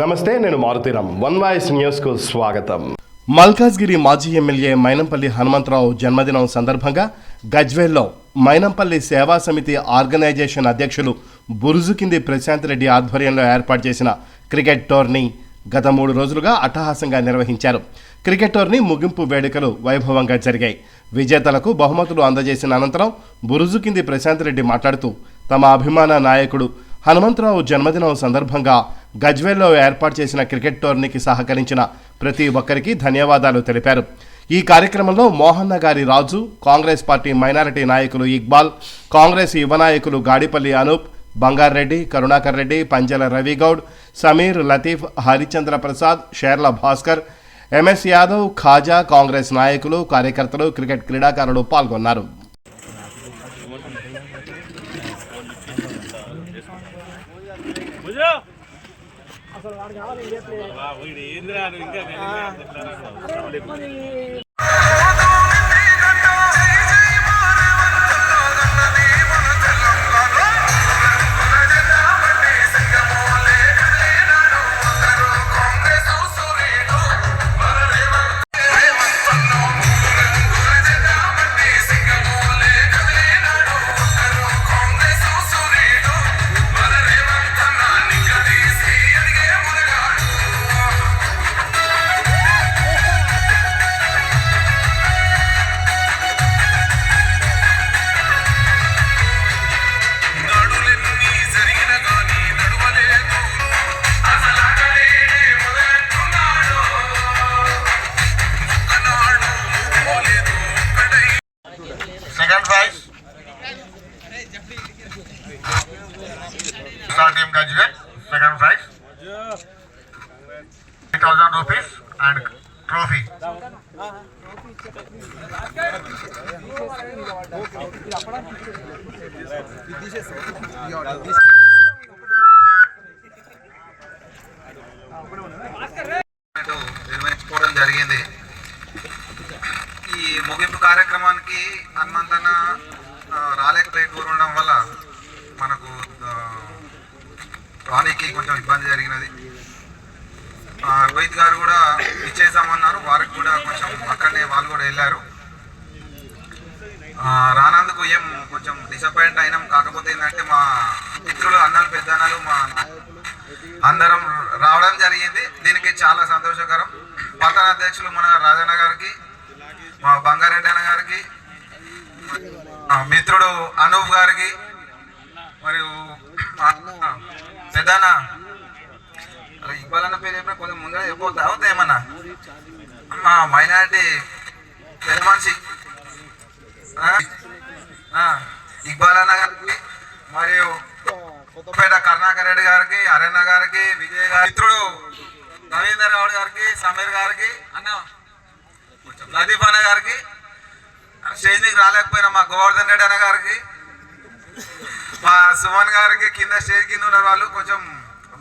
నమస్తే నేను Maruthi Ram one voice న్యూస్కు స్వాగతం. మల్కాజ్గిరి మాజీ ఎమ్మెల్యే మైనంపల్లి హనుమంతరావు జన్మదినం సందర్భంగా గజ్వేల్లో మైనంపల్లి సేవా సమితి ఆర్గనైజేషన్ అధ్యక్షులు బురుజు కింది ప్రశాంత్ రెడ్డి ఆధ్వర్యంలో ఏర్పాటు చేసిన క్రికెట్ టోర్నీ గత మూడు రోజులుగా అట్టహాసంగా నిర్వహించారు. క్రికెట్ టోర్నీ ముగింపు వేడుకలు వైభవంగా జరిగాయి. విజేతలకు బహుమతులు అందజేసిన అనంతరం బురుజు కింది ప్రశాంత్ రెడ్డి మాట్లాడుతూ తమ అభిమాన నాయకుడు హనుమంతరావు జన్మదినం సందర్భంగా గజ్వేల్లో ఏర్పాటు చేసిన క్రికెట్ టోర్నీకి సహకరించిన ప్రతి ఒక్కరికి ధన్యవాదాలు తెలిపారు. ఈ కార్యక్రమంలో మోహన్న గారి రాజు కాంగ్రెస్ పార్టీ మైనారిటీ నాయకులు ఇక్బాల్ కాంగ్రెస్ యువ నాయకులు గాడిపల్లి అనూప్ బంగారెడ్డి కరుణాకర్ రెడ్డి పంజల రవిగౌడ్ సమీర్ లతీఫ్ హరిచంద్ర ప్రసాద్ షేర్ల భాస్కర్ ఎంఎస్ యాదవ్ ఖాజా కాంగ్రెస్ నాయకులు కార్యకర్తలు క్రికెట్ క్రీడాకారులు పాల్గొన్నారు. నడులెన్ని థౌసండ్ రూపీస్ అండ్ ట్రోఫీ నిర్వహించుకోవడం జరిగింది. ఈ ముగింపు కార్యక్రమానికి హనుమంతన్న ఆ, రాలేకపోయి ఉండడం వల్ల మనకు ఆ, రానీకి కొంచెం ఇబ్బంది జరిగినది. రోహిత్ గారు కూడా ఇచ్చేసామన్నారు వారికి కూడా కొంచెం అక్కడనే వాళ్ళు కూడా వెళ్ళారు. రానందుకు ఏం కొంచెం డిసప్పాయింట్ అయినాం. కాకపోతే ఏంటంటే మా మిత్రులు అన్నలు పెద్దన్నలు మా అందరం రావడం జరిగింది. దీనికి చాలా సంతోషకరం. పట్టణ అధ్యక్షులు మన రాజన్న గారికి మా బంగారెడ్డి అన్న గారికి మిత్రుడు అనూప్ గారికి మరియు మా పెద్దన్న ఇక్బాల్ అన్న పేరు చెప్పిన కొంచెం ముందర చెప్పవద్దు అవుతా ఏమన్నా? మా మైనారిటీ పెద్ద మనిషి ఇక్బాల్ అన్న గారికి మరియు కొత్తపేట కరుణాకర్ రెడ్డి గారికి అరణ్య గారికి విజయ్ గారి మిత్రుడు రవీందర్ గౌడ్ గారికి సమీర్ గారికి అన్న. లదీఫ్ అన్న గారికి స్టేజ్కి రాలేకపోయినా మా గోవర్ధన్ రెడ్డి అన్న గారికి మా సుమన్ గారికి కింద స్టేజ్ కింద ఉన్న వాళ్ళు కొంచెం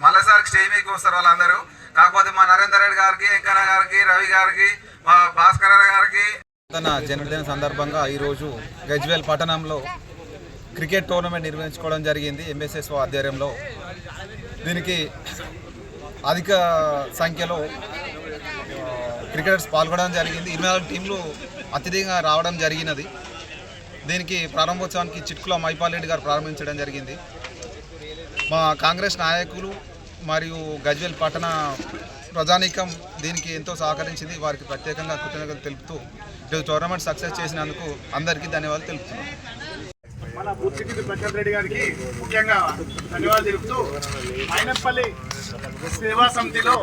మళ్ళీసారి స్టేజ్ మీదకి వస్తారు వాళ్ళందరూ. కాకపోతే మా నరేందర్ రెడ్డి గారికి వెంకన్న గారికి రవి గారికి మా భాస్కర్ గారికి. తన జన్మదిన సందర్భంగా ఈరోజు గజ్వేల్ పట్టణంలో క్రికెట్ టోర్నమెంట్ నిర్వహించుకోవడం జరిగింది ఎంఎస్ఎస్ ఆధ్వర్యంలో. దీనికి అధిక సంఖ్యలో క్రికెటర్స్ పాల్గొనడం జరిగింది. ఇరవై నాలుగు టీంలు అత్యధికంగా రావడం జరిగినది. దీనికి ప్రారంభోత్సవానికి చిట్కుల మైపాల్ రెడ్డి గారు ప్రారంభించడం జరిగింది. మా కాంగ్రెస్ నాయకులు మరియు గజ్వేల్ పట్టణ ప్రజానీకం దీనికి ఎంతో సహకరించింది. వారికి ప్రత్యేకంగా కృతజ్ఞతలు తెలుపుతూ ఈరోజు టోర్నమెంట్ సక్సెస్ చేసినందుకు అందరికీ ధన్యవాదాలు తెలుపుతున్నాను మన బుచ్చిగిరి ప్రశాంత్ రెడ్డి గారికి ముఖ్యంగా ధన్యవాదాలు తెలుపుతూ సేవా సమితిలో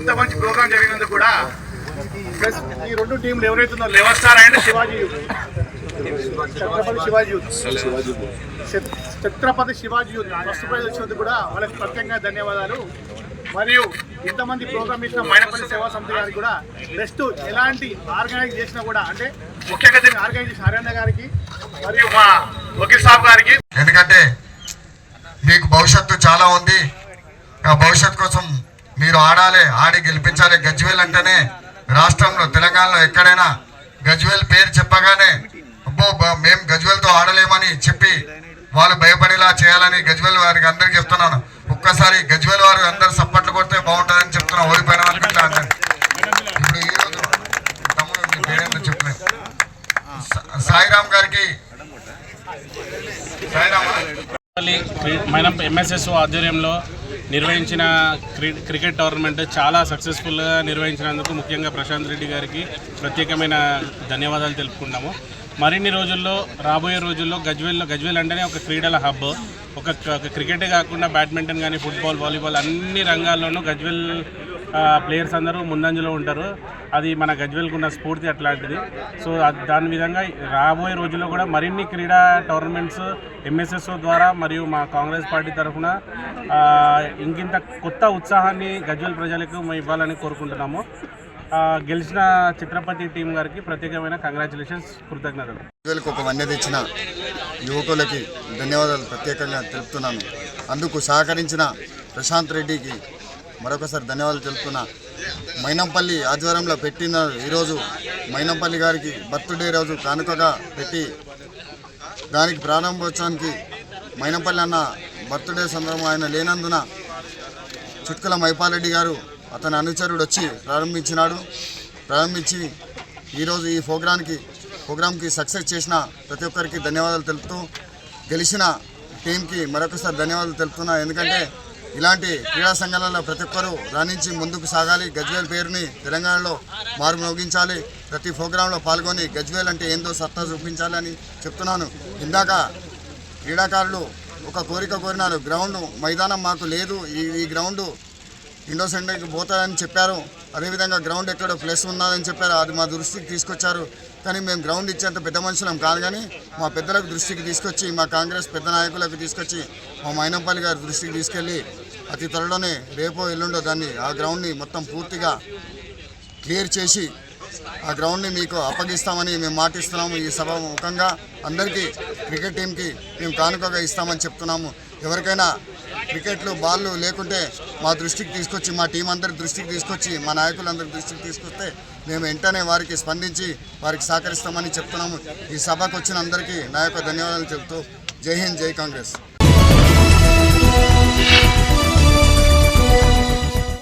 ఇంత మంచి ప్రోగ్రాం జరిగినందుకు కూడా ప్లస్ ఈ రెండు టీంలు ఎవరైతే ఉన్నారో star and Shivaji. Chhatrapati Shivaji. Chhatrapati Shivaji first prize వచ్చినందుకు కూడా వాళ్ళకి ప్రత్యేకంగా ధన్యవాదాలు. మరియు ఇంతమంది ప్రోగ్రామ్ ఇచ్చిన మైనపల్లి సేవా సమితి గారికి కూడా బెస్ట్ ఎలాంటి ఆర్గనైజ్ చేసినా కూడా అంటే ముఖ్యంగా దీన్ని ఆర్గనైజ్ చేసిన హర్యాణ గారికి మరియు మా వకీల్ సాబ్ గారికి. ఎందుకంటే మీకు భవిష్యత్తు చాలా ఉంది. ఆ భవిష్యత్తు కోసం మీరు ఆడాలి ఆడి గెలిపించాలి. గజ్వేల్ అంటేనే రాష్ట్రంలో తెలంగాణలో ఎక్కడైనా గజ్వేల్ పేరు చెప్పగానే అబ్బో మేము గజ్వేల్తో ఆడలేమని చెప్పి వాళ్ళు భయపడేలా చేయాలని గజ్వేల్ వారికి అందరికి చెప్తున్నాను. ఒక్కసారి గజ్వేల్ వారు అందరు సప్పట్లు కొడితే బాగుంటుందని చెప్తున్నా. ఓడిపోయిన అనుకుంటా అందరు. ఇప్పుడు ఈ రోజు తమ్ముడు నీ చెప్పలేదు సాయిరామ్ గారికి. మన మనం ఎంఎస్ఎస్ ఆధ్వర్యంలో నిర్వహించిన క్రి- క్రికెట్ టోర్నమెంట్ చాలా సక్సెస్ఫుల్గా నిర్వహించినందుకు ముఖ్యంగా ప్రశాంత్ రెడ్డి గారికి ప్రత్యేకమైన ధన్యవాదాలు తెలుపుకున్నాము మరిన్ని రోజుల్లో రాబోయే రోజుల్లో గజ్వేల్లో గజ్వేల్ అంటేనే ఒక క్రీడల హబ్. ఒక క్రికెట్ క్రికెటే కాకుండా బ్యాడ్మింటన్ కానీ ఫుట్బాల్ వాలీబాల్ అన్ని రంగాల్లోనూ గజ్వేల్ ప్లేయర్స్ అందరూ ముందంజలో ఉంటారు. అది మన గజ్వేల్కి ఉన్న స్ఫూర్తి అట్లాంటిది. సో దాని విధంగా రాబోయే రోజుల్లో కూడా మరిన్ని క్రీడా టోర్నమెంట్స్ ఎంఎస్ఎస్ ద్వారా మరియు మా కాంగ్రెస్ పార్టీ తరఫున ఇంకింత కొత్త ఉత్సాహాన్ని గజ్వేల్ ప్రజలకు మేము ఇవ్వాలని కోరుకుంటున్నాము. గెలిచిన చిత్రపతి టీం గారికి ప్రత్యేకమైన కంగ్రాచులేషన్స్ కృతజ్ఞతలు. గజ్వేల్కి ఒక వన్య తెచ్చిన యువకులకి ధన్యవాదాలు ప్రత్యేకంగా తెలుపుతున్నాను. అందుకు సహకరించిన ప్రశాంత్ రెడ్డికి మరొకసారి ధన్యవాదాలు తెలుపుతున్నా. మైనంపల్లి ఆధ్వర్యంలో పెట్టిన ఈరోజు మైనంపల్లి గారికి బర్త్డే రోజు కానుకగా పెట్టి దానికి ప్రారంభోత్సవానికి మైనంపల్లి అన్న బర్త్డే సందర్భం ఆయన లేనందున చుట్కల మైపాలరెడ్డి గారు అతని అనుచరుడు వచ్చి ప్రారంభించినాడు. ప్రారంభించి ఈరోజు ఈ ప్రోగ్రాంకి ప్రోగ్రాంకి సక్సెస్ చేసిన ప్రతి ఒక్కరికి ధన్యవాదాలు తెలుపుతూ గెలిచిన టీంకి మరొకసారి ధన్యవాదాలు తెలుపుతున్నా. ఎందుకంటే ఇలాంటి క్రీడా సంఘాలలో ప్రతి ఒక్కరూ రాణించి ముందుకు సాగాలి. గజ్వేల్ పేరుని తెలంగాణలో మారుమోగించాలి ప్రతి ప్రోగ్రాంలో పాల్గొని గజ్వేల్ అంటే ఏందో సత్తా చూపించాలని చెప్తున్నాను. ఇందాక క్రీడాకారులు ఒక కోరిక కోరినారు. గ్రౌండ్ మైదానం మాకు లేదు. ఈ ఈ గ్రౌండ్ ఇండో సెంటర్కి పోతారని చెప్పారు. అదేవిధంగా గ్రౌండ్ ఎక్కడో ప్లస్ ఉన్నదని చెప్పారు. అది మా దృష్టికి తీసుకొచ్చారు. కానీ మేము గ్రౌండ్ ఇచ్చేంత పెద్ద మనుషులం కాదు కానీ మా పెద్దలకు దృష్టికి తీసుకొచ్చి మా కాంగ్రెస్ పెద్ద నాయకులకు తీసుకొచ్చి మా మైనంపల్లి గారి దృష్టికి తీసుకెళ్ళి అతి త్వరలోనే రేపో ఎల్లుండో దాన్ని ఆ గ్రౌండ్ని మొత్తం పూర్తిగా క్లియర్ చేసి ఆ గ్రౌండ్ని మీకు అప్పగిస్తామని మేము మాటిస్తున్నాము ఈ సభ ముఖంగా. అందరికీ క్రికెట్ టీంకి మేము కానుకగా ఇస్తామని చెప్తున్నాము. ఎవరికైనా క్రికెట్లు బాల్లు లేకుంటే మా దృష్టికి తీసుకొచ్చి మా టీం అందరి దృష్టికి తీసుకొచ్చి మా నాయకులందరి దృష్టికి తీసుకొస్తే మేము వెంటనే వారికి స్పందించి వారికి సహకరిస్తామని చెప్తున్నాము. ఈ సభకు వచ్చిన అందరికీ నా యొక్క ధన్యవాదాలు చెబుతూ జై హింద్ జై కాంగ్రెస్.